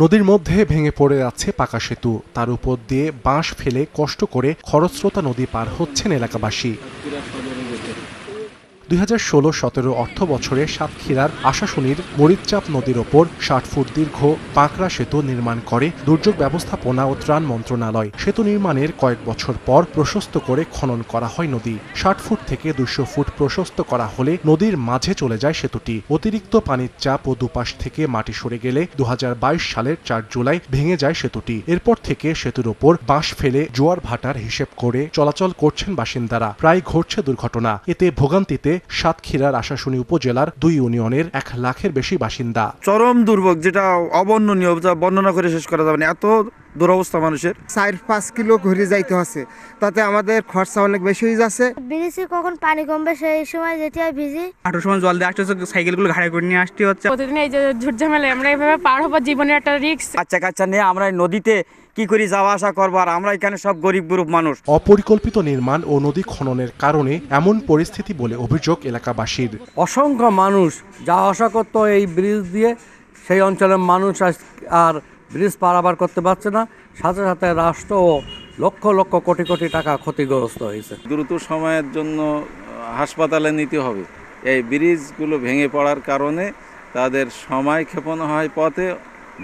নদীর মধ্যে ভেঙে পড়ে যাচ্ছে পাকা সেতু। তার উপর দিয়ে বাঁশ ফেলে কষ্ট করে খরস্রোতা নদী পার হচ্ছেন এলাকাবাসী। দুই হাজার ষোলো সতেরো অর্থ বছরে সাতক্ষীরার আশাশুনির মরিচচাপ নদীর ওপর ষাট ফুট দীর্ঘ পাকড়া সেতু নির্মাণ করে দুর্যোগ ব্যবস্থাপনা ও ত্রাণ মন্ত্রণালয়। সেতু নির্মাণের কয়েক বছর পর প্রশস্ত করে খনন করা হয় নদী। ষাট ফুট থেকে দুশো ফুট প্রশস্ত করা হলে নদীর মাঝে চলে যায় সেতুটি। অতিরিক্ত পানির চাপ ও দুপাশ থেকে মাটি সরে গেলে দু হাজার বাইশ সালের চার জুলাই ভেঙে যায় সেতুটি। এরপর থেকে সেতুর ওপর বাঁশ ফেলে জোয়ার ভাটার হিসেব করে চলাচল করছেন বাসিন্দারা। প্রায় ঘটছে দুর্ঘটনা। এতে ভোগান্তিতে সাতক্ষীরার আশাশুনি উপজেলার দুই ইউনিয়নের এক লাখের বেশি বাসিন্দা। চরম দুর্ভোগ যেটা অবর্ণনীয় যা বর্ণনা করে শেষ করা যাবে না। এত দুরবস্থা মানুষের। চার পাঁচ কিলো ঘুরে যাইতে হচ্ছে। তাতে আমাদের খরচা অনেক বেশি হয়ে যাচ্ছে। ব্রিজে কখন পানি কমবে সেই সময় যেতে হয় ভিজি হাঁটুর সময় জল দিয়ে আসতে হচ্ছে সাইকেলগুলো ঘাড়ে করে নিয়ে আসতে হচ্ছে। প্রতিদিন এই যে ঝুট ঝুটঝামেলায় আমরা এভাবে পার হব জীবনের একটা রিস্ক বাচ্চা কাচ্চা নিয়ে আমরা নদীতে কি করি যাওয়া আসা করব? আর আমরা এখানে সব গরিব গরিব মানুষ। অপরিকল্পিত নির্মাণ ও নদী খননের কারণে এমন পরিস্থিতি বলে অভিযোগ এলাকাবাসীর। অসংখ্য মানুষ যাওয়া আসা করতো এই ব্রিজ দিয়ে। সেই অঞ্চলের মানুষ আর ব্রিজ পারাবার করতে পারছে না। সাথে সাথে রাষ্ট্র ও লক্ষ লক্ষ কোটি কোটি টাকা ক্ষতিগ্রস্ত হয়েছে। দ্রুত সময়ের জন্য হাসপাতালে নিতে হবে। এই ব্রিজগুলো ভেঙে পড়ার কারণে তাদের সময় ক্ষেপণ হয় পথে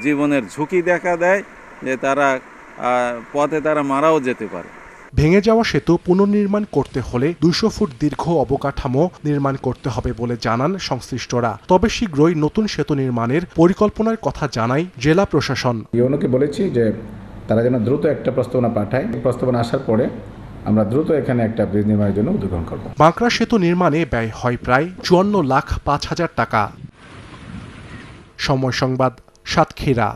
জীবনের ঝুঁকি দেখা দেয়। যে তারা পথে তারা মারাও যেতে পারে। ভেঙে যাওয়া সেতু পুনর্নির্মাণ করতে হলে দুইশো ফুট দীর্ঘ অবকাঠামো নির্মাণ করতে হবে বলে জানান সংশ্লিষ্টরা। তবে শীঘ্রই নতুন সেতু নির্মাণের পরিকল্পনার কথা জানায় জেলা প্রশাসন। ইউনোকে বলেছি যে তারা যেন দ্রুত একটা প্রস্তাবনা পাঠায়। প্রস্তাবনা আসার পরে আমরা দ্রুত এখানে একটা ব্রিজ নির্মাণের জন্য উদ্যোগ করব। বাঁকড়া সেতু নির্মাণে ব্যয় হয় প্রায় চুয়ান্ন লাখ পাঁচ হাজার টাকা। সময় সংবাদ সাতক্ষীরা।